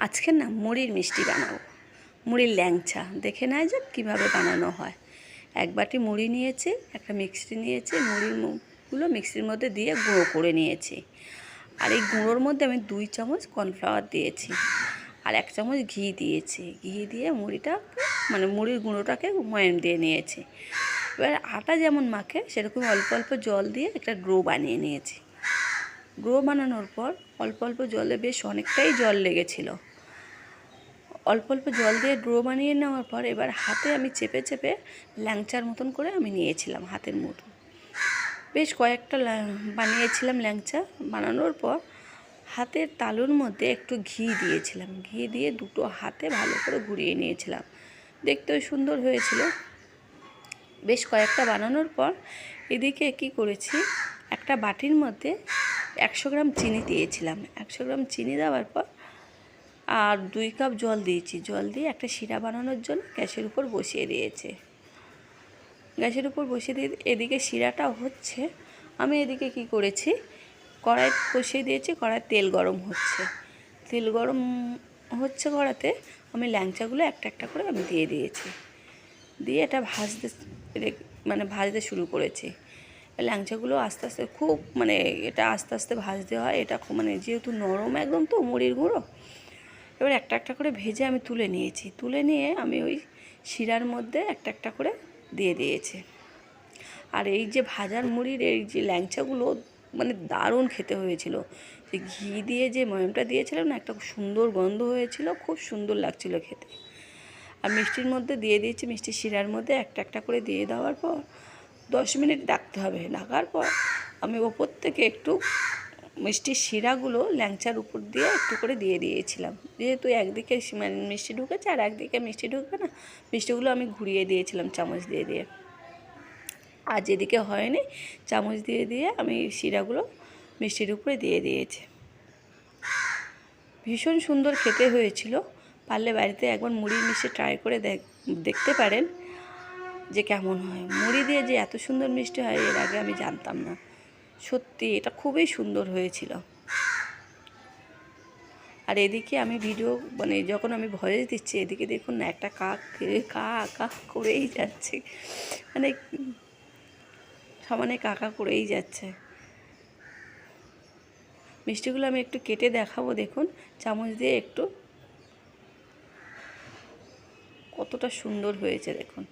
আজকে না মুড়ির মিষ্টি বানাবো। মুড়ির ল্যাংচা। দেখে নেয় যাক কীভাবে বানানো হয়। এক বাটি মুড়ি নিয়েছি, একটা মিক্সি নিয়েছি, মুড়ির মুখগুলো মিক্সির মধ্যে দিয়ে গুঁড়ো করে নিয়েছি। আর এই গুঁড়োর মধ্যে আমি দুই চামচ কর্নফ্লাওয়ার দিয়েছি। আর এক চামচ ঘি দিয়েছি। ঘি দিয়ে মুড়িটা মানে মুড়ির গুঁড়োটাকে ময়াম দিয়ে নিয়েছি। এবার আটা যেমন মাখে, সেরকম অল্প অল্প জল দিয়ে একটা ড্রো বানিয়ে নিয়েছি। ড্রো বানানোর পর অল্প অল্প জলে বেশ অনেকটাই জল লেগেছিল। অল্প অল্প জল দিয়ে ড্রো বানিয়ে নেওয়ার পর এবার হাতে আমি চেপে চেপে ল্যাংচার মতন করে আমি নিয়েছিলাম হাতের মতন বেশ কয়েকটা বানিয়েছিলাম ল্যাংচা। বানানোর পর হাতের তালুর মধ্যে একটু ঘি দিয়েছিলাম। ঘি দিয়ে দুটো হাতে ভালো করে ঘুরিয়ে নিয়েছিলাম। দেখতেও সুন্দর হয়েছিল। বেশ কয়েকটা বানানোর পর এদিকে কি করেছি, একটা বাটির মধ্যে একশো গ্রাম চিনি দিয়েছিলাম। একশো গ্রাম চিনি দেওয়ার পর আর দুই কাপ জল দিয়েছি। জল দিয়ে একটা শিরা বানানোর জন্য গ্যাসের উপর বসিয়ে দিয়েছে। গ্যাসের উপর বসিয়ে দিয়ে এদিকে শিরাটা হচ্ছে। আমি এদিকে কি করেছি? কড়াই বসিয়ে দিয়েছি কড়াই তেল গরম হচ্ছে। তেল গরম হচ্ছে কড়াতে আমি ল্যাংচাগুলো একটা একটা করে আমি দিয়ে দিয়েছি। দিয়ে এটা ভাজতে মানে ভাজতে শুরু করেছি। ল্যাংচাগুলো আস্তে আস্তে খুব মানে এটা আস্তে আস্তে ভাজতে হয়। এটা মানে যেহেতু নরম একদম তো মুড়ির গুঁড়ো এবার একটা একটা করে ভেজে আমি তুলে নিয়েছি। তুলে নিয়ে আমি ওই শিরার মধ্যে একটা একটা করে দিয়ে দিয়েছি। আর এই যে ভাজার মুড়ির এই যে ল্যাংচাগুলো মানে দারুণ খেতে হয়েছিল। যে ঘি দিয়ে যে ময়মটা দিয়েছিলাম না, একটা সুন্দর গন্ধ হয়েছিল, খুব সুন্দর লাগছিল খেতে। আর মিষ্টির মধ্যে দিয়ে দিয়েছি মিষ্টি শিরার মধ্যে একটা একটা করে দিয়ে দেওয়ার পর দশ মিনিট ডাকতে হবে। ডাকার পর আমি ওপর থেকে একটু মিষ্টির শিরাগুলো ল্যাংচার উপর দিয়ে একটু করে দিয়ে দিয়েছিলাম। যেহেতু একদিকে মানে মিষ্টি ঢুকেছে আর একদিকে মিষ্টি ঢুকবে না, মিষ্টিগুলো আমি ঘুরিয়ে দিয়েছিলাম চামচ দিয়ে দিয়ে। আর যেদিকে হয়নি চামচ দিয়ে দিয়ে আমি শিরাগুলো মিষ্টির উপরে দিয়ে দিয়েছি। ভীষণ সুন্দর খেতে হয়েছিল। পারলে বাড়িতে একবার মুড়ির মিষ্টি ট্রাই করে দেখ, দেখতে পারেন যে কেমন হয়। মুড়ি দিয়ে যে এত সুন্দর মিষ্টি হয় এর আগে আমি জানতাম না। সত্যি, এটা খুবই সুন্দর হয়েছিল। আর এদিকে আমি ভিডিও মানে যখন আমি ভয়েস দিচ্ছি, এদিকে দেখুন না, একটা কাক কা কা করেই যাচ্ছে। মানে সমানে কাকা করেই যাচ্ছে। মিষ্টিগুলো আমি একটু কেটে দেখাবো, দেখুন। চামচ দিয়ে একটু। কতটা সুন্দর হয়েছে, দেখুন।